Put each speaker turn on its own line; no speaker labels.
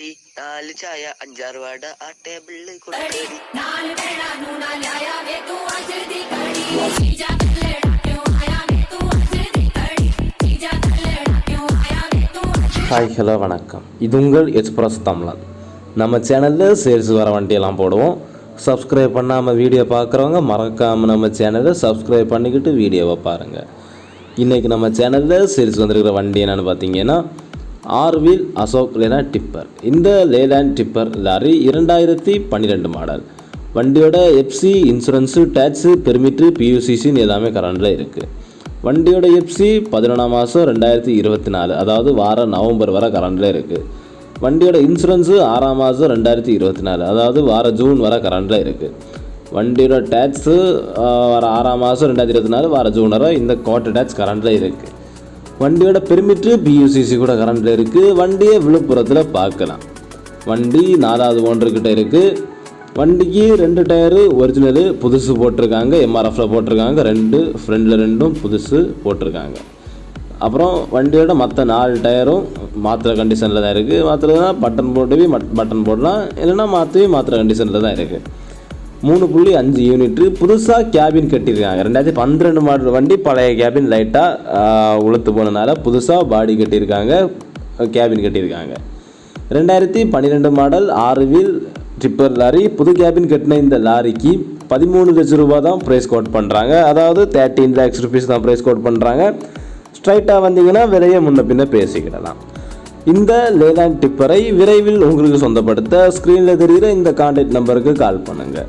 ചായ അഞ്ചാറ് ആ ടേബിളിൽ
ஹாய் ஹலோ வணக்கம் இது உங்கள் எக்ஸ்பிரஸ் தமிழன் நம்ம சேனலில் சேல்ஸ் வர வண்டியெல்லாம் போடுவோம் சப்ஸ்கிரைப் பண்ணாமல் வீடியோ பார்க்குறவங்க மறக்காமல் நம்ம சேனலை சப்ஸ்கிரைப் பண்ணிக்கிட்டு வீடியோவை பாருங்கள் இன்றைக்கி நம்ம சேனலில் சேல்ஸ் வந்திருக்கிற வண்டி என்னென்னு பார்த்தீங்கன்னா ஆர்வில் அசோக் லேனா டிப்பர். இந்த லேலேண்ட் டிப்பர் லாரி இரண்டாயிரத்தி பன்னிரெண்டு மாடல். வண்டியோட எஃப்சி இன்சூரன்ஸு டேக்ஸு பெர்மிட்டு பியூசிசின்னு எல்லாமே கரண்டில் இருக்குது வண்டியோட எஃப்சி பதினொன்றாம் மாதம் ரெண்டாயிரத்தி இருபத்தி நாலு அதாவது வாரம் நவம்பர் வரை கரண்டில் இருக்குது வண்டியோட இன்சூரன்ஸு ஆறாம் மாதம் ரெண்டாயிரத்தி இருபத்தி நாலு அதாவது வார ஜூன் வரை கரண்டில் இருக்குது வண்டியோட டேக்ஸு வர ஆறாம் மாதம் ரெண்டாயிரத்தி இருபத்தி நாலு வார ஜூன் வரை இந்த கோட்டை டேக்ஸ் கரண்டில் இருக்குது வண்டியோட பெருமிட்ரு பியூசிசி கூட கரண்டில் இருக்குது வண்டியை விழுப்புரத்தில் பார்க்கலாம். வண்டி நாலாவது ஓனர்கிட்ட இருக்குது வண்டிக்கு ரெண்டு டயரு ஒரிஜினலு புதுசு போட்டிருக்காங்க. எம்ஆர்எஃப்ல போட்டிருக்காங்க. ரெண்டு ஃப்ரெண்டில் ரெண்டும் புதுசு போட்டிருக்காங்க. அப்புறம் வண்டியோட மற்ற நாலு டயரும் மாத்திரை கண்டிஷனில் தான் இருக்குது மாத்திரை தான் பட்டன் போட்டுவி பட்டன் போடலாம். இல்லைன்னா மாற்றவே மாத்திரை கண்டிஷனில் தான் இருக்குது மூணு புள்ளி அஞ்சு யூனிட்டு புதுசாக கேபின் கட்டியிருக்காங்க. ரெண்டாயிரத்தி பன்னிரெண்டு மாடல் வண்டி பழைய கேபின் லைட்டாக உளுத்து போனனால புதுசாக பாடி கட்டியிருக்காங்க கேபின் கட்டியிருக்காங்க. ரெண்டாயிரத்தி பன்னிரெண்டு மாடல் ஆறு வீல் ட்ரிப்பர் லாரி புது கேபின் கட்டின இந்த லாரிக்கு பதிமூணு லட்சம் ரூபா தான் ப்ரைஸ் கோட் பண்ணுறாங்க அதாவது தேர்ட்டீன் லேக்ஸ் ருபீஸ் தான் ப்ரைஸ் கோட் பண்ணுறாங்க ஸ்ட்ரைட்டாக வந்தீங்கன்னா விலையை முன்ன பின்ன பேசிக்கிடலாம். இந்த லேலாண்ட் டிப்பரை விரைவில் உங்களுக்கு சொந்தப்படுத்த ஸ்க்ரீனில் தெரிகிற இந்த கான்டாக்ட் நம்பருக்கு கால் பண்ணுங்கள்